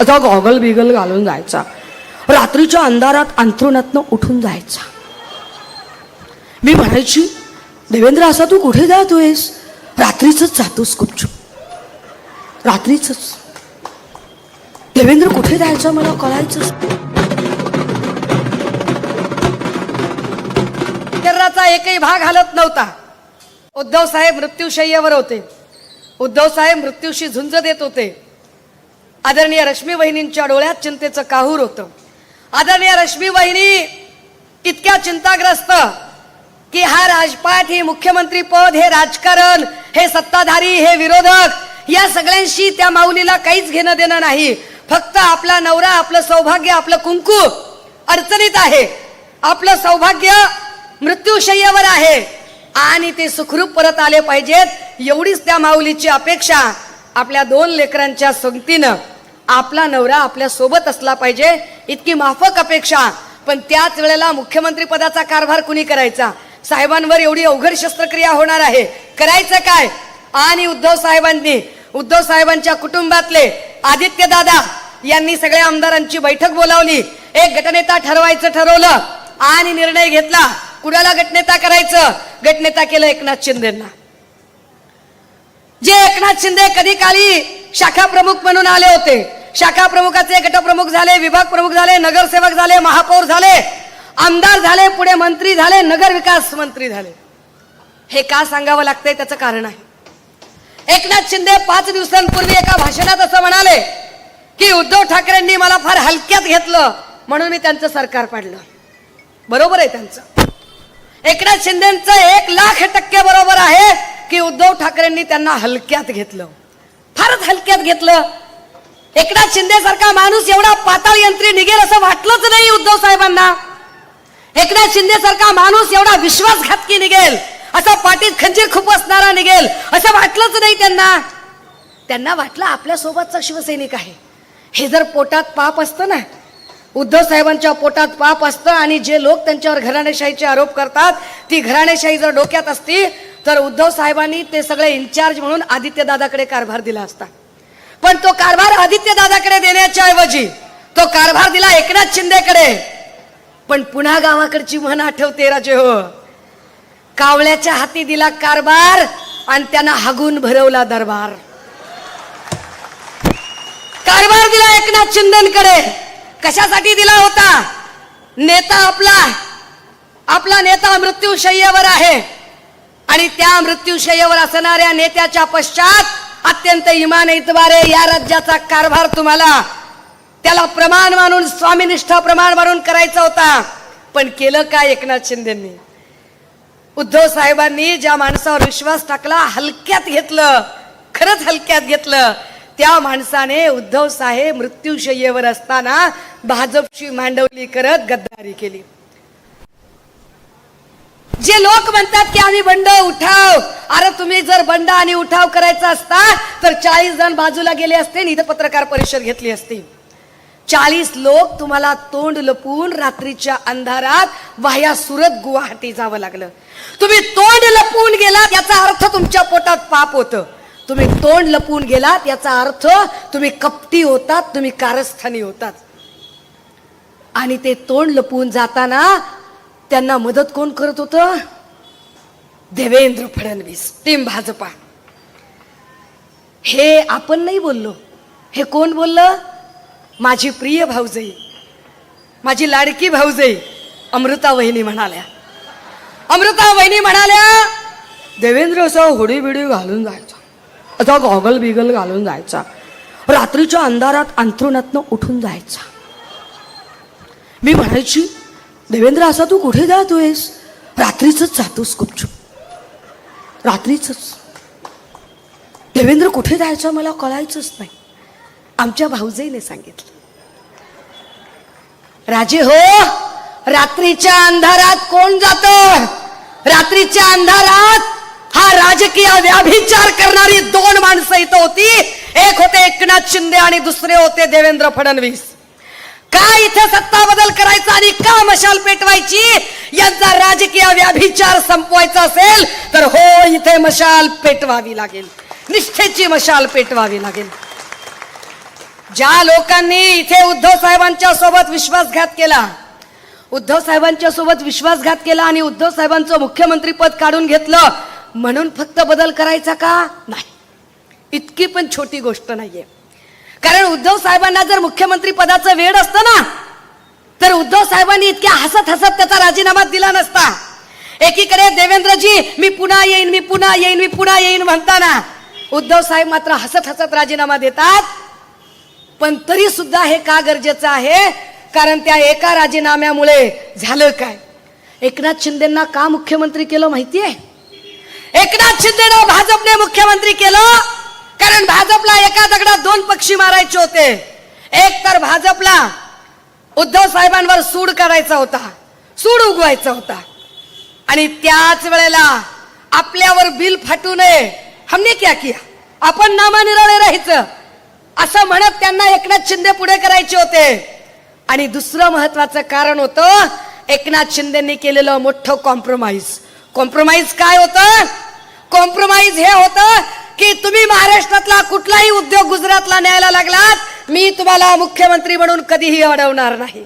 असा गॉगल बिगल घालून जायचा. रात्रीच्या अंधारात अंथरुणातनं उठून जायचा. मी म्हणायची देवेंद्र असा तू कुठे जातोयस? रात्रीच जातोस गुपचूप रात्रीच देवेंद्र कुठे जायचं? मला कळायचंच शरीराचा एकही भाग हलत नव्हता. उद्धव साहेब मृत्यूशय्यावर होते. उद्धव साहेब मृत्यूशी झुंज देत होते. आदरणीय रश्मी वहिनींच्या डोळ्यात चिंतेचं काहूर होतं. आदरणीय रश्मी वहिनी इतक्या चिंताग्रस्त की हा राजपाट हे मुख्यमंत्री पद हे राजकारण हे सत्ताधारी हे विरोधक या सगळ्यांशी त्या माऊलीला काहीच घेणं देणं नाही. फक्त आपला नवरा आपलं सौभाग्य आपलं कुंकू अडचणीत आहे. आपलं सौभाग्य मृत्यूशय्यावर आहे. आणि ते सुखरूप परत आले पाहिजेत एवढीच त्या माऊलीची अपेक्षा आपल्या दोन लेकरांच्या संगतीनं. आपला नवरा आपल्यासोबत असला पाहिजे इतकी माफक अपेक्षा. पण त्याच वेळेला मुख्यमंत्री पदाचा कारभार कुणी करायचा? साहेबांवर एवढी अवघड शस्त्रक्रिया होणार आहे. करायचं काय? आणि उद्धव साहेबांनी उद्धव साहेबांच्या कुटुंबातले आदित्य दादा यांनी सगळ्या आमदारांची बैठक बोलावली. एक गटनेता ठरवायचं ठरवलं आणि निर्णय घेतला. कुणाला गटनेता करायचं? गटनेता केलं एकनाथ शिंदेना. जे एकनाथ शिंदे कधी काली शाखा प्रमुख म्हणून आले होते शाखा प्रमुखाचे गटप्रमुख झाले विभाग प्रमुख झाले नगरसेवक झाले महापौर झाले आमदार झाले पुढे मंत्री झाले नगर विकास मंत्री झाले. हे का सांगावं लागतंय त्याचं कारण आहे. एकनाथ शिंदे पाच दिवसांपूर्वी एका भाषणात असं म्हणाले की उद्धव ठाकरेंनी मला फार हलक्यात घेतलं म्हणून मी त्यांचं सरकार पाडलं. बरोबर आहे त्यांचं. एकनाथ शिंदेचं एक लाख टक्के बरोबर आहे की उद्धव ठाकरेंनी त्यांना हलक्यात घेतलं. फारच हलक्यात घेतलं. एकनाथ शिंदे सारखा माणूस एवढा पाताळ यंत्री निघेल असं वाटलंच नाही उद्धव साहेबांना. एकनाथ शिंदे सारखा माणूस एवढा विश्वासघातकी निघेल असा पाठीत खंजीर असणारा निघेल असं वाटलंच नाही त्यांना. त्यांना वाटलं आपल्या सोबतचा शिवसैनिक आहे. हे जर पोटात पाप असतं ना उद्धव साहेबांच्या पोटात पाप असतं आणि जे लोक त्यांच्यावर घराणेशाहीचे आरोप करतात ती घराणेशाही जर डोक्यात असती तर उद्धव साहेबांनी ते सगळे इन्चार्ज म्हणून आदित्य दादाकडे कारभार दिला असता. पण तो कारभार आदित्य दादाकडे देण्याच्या ऐवजी तो कारभार दिला एकनाथ शिंदेकडे. पण पुन्हा गावाकडची म्हण आठवते राजे हो. कावळ्याच्या हाती दिला कारभार आणि त्यांना हागून भरवला दरबार. कारभार दिला एकनाथ शिंदेकडे. कशासाठी दिला होता? नेता आपला आपला नेता मृत्यूशय्यावर आहे. आणि त्या मृत्यूशय्यावर असणाऱ्या नेत्याच्या पश्चात अत्यंत इमानइतबारे या राज्याचा कारभार तुम्हाला. त्याला प्रमाण मानून स्वामीनिष्ठा प्रमाण मानून करायचा होता. पण केलं काय एकनाथ शिंदेनी? उद्धव साहेबांनी ज्या माणसावर विश्वास टाकला हलक्यात घेतलं. खरंच हलक्यात घेतलं. त्या माणसाने उद्धव साहेब मृत्यूशय्येवर असताना भाजपची मांडवली करत गद्दारी केली. जे लोक म्हणतात की आम्ही बंड उठाव अरे तुम्ही जर बंड आणि उठाव करायचा असता तर चाळीस जण बाजूला गेले असते आणि इथं पत्रकार परिषद घेतली असती. चाळीस लोक तुम्हाला तोंड लपून रात्रीच्या अंधारात वाया सुरत गुवाहाटी जावं लागलं. तुम्ही तोंड लपून गेलात याचा अर्थ तुमच्या पोटात पाप होतं. तुम्ही तोंड लपून गेलात याचा अर्थ तुम्ही कपटी होतात तुम्ही कारस्थानी होतात. आणि ते तोंड लपून जाताना त्यांना मदत कोण करत होतं? देवेंद्र फडणवीस टीम भाजपा. हे आपण नाही बोललो. हे कोण बोललं? माझी प्रिय भाऊजई माझी लाडकी भाऊजई अमृता वहिनी म्हणाल्या. अमृता वहिनी म्हणाल्या देवेंद्र असं होडी बिडी घालून जायचा. असा गॉगल बिगल घालून जायचा. रात्रीच्या अंधारात अंथरुणातनं उठून जायचा. मी म्हणायची देवेंद्र असा तू कुठे जातोयस? रात्रीच जातोस गुपचूप. रात्रीच देवेंद्र कुठे जायचं मला कळायचंच नाही. आमच्या भाऊजाईने सांगितलं. राजे हो! रात्रीच्या अंधारात कोण जात? रात्रीच्या अंधारात हा राजकीय व्याभिचार करणारी दोन माणसं इथं होती. एक होते एकनाथ शिंदे आणि दुसरे होते देवेंद्र फडणवीस. का इथे सत्ता बदल करायचा आणि का मशाल पेटवायची यांचा राजकीय व्याभिचार संपवायचा असेल तर हो इथे मशाल पेटवावी लागेल. निष्ठेची मशाल पेटवावी लागेल. ज्या लोकांनी इथे उद्धव साहेबांच्या सोबत विश्वासघात केला उद्धव साहेबांच्या सोबत विश्वासघात केला आणि उद्धव साहेबांचं मुख्यमंत्री पद काढून घेतलं म्हणून फक्त बदल करायचा का? नाही. इतकी पण छोटी गोष्ट नाहीये. कारण उद्धव साहेबांना जर मुख्यमंत्री पदाचं वेळ असतं ना तर उद्धव साहेबांनी इतक्या हसत हसत त्याचा राजीनामा दिला नसता. एकीकडे देवेंद्रजी मी पुन्हा येईन मी पुन्हा येईन मी पुन्हा येईन म्हणताना उद्धव साहेब मात्र हसत हसत राजीनामा देतात. पण तरी सुद्धा हे का गरजेचं आहे? कारण त्या एका राजीनाम्यामुळे झालं काय? एकनाथ शिंदेना का मुख्यमंत्री केलं माहितीये? एकनाथ शिंदेनं भाजपने मुख्यमंत्री केलं कारण भाजपला एका दगडात दोन पक्षी मारायचे होते. एक तर भाजपला उद्धव साहेबांवर सूड करायचा होता सूड उगवायचा होता. आणि त्याच वेळेला आपल्यावर बिल फाटू नये हमने क्या किया? आपण नामानिराळे राहायचं. असं म्हणत त्यांना एकनाथ शिंदे पुढे करायचे होते. आणि दुसरं महत्वाचं कारण होतं एकनाथ शिंदेनी केलेलं मोठं कॉम्प्रोमाइज कॉम्प्रोमाइज काय होतं? कॉम्प्रोमाइज हे होतं की तुम्ही महाराष्ट्रातला कुठलाही उद्योग गुजरातला न्यायला लागलात मी तुम्हाला मुख्यमंत्री म्हणून कधीही अडवणार नाही.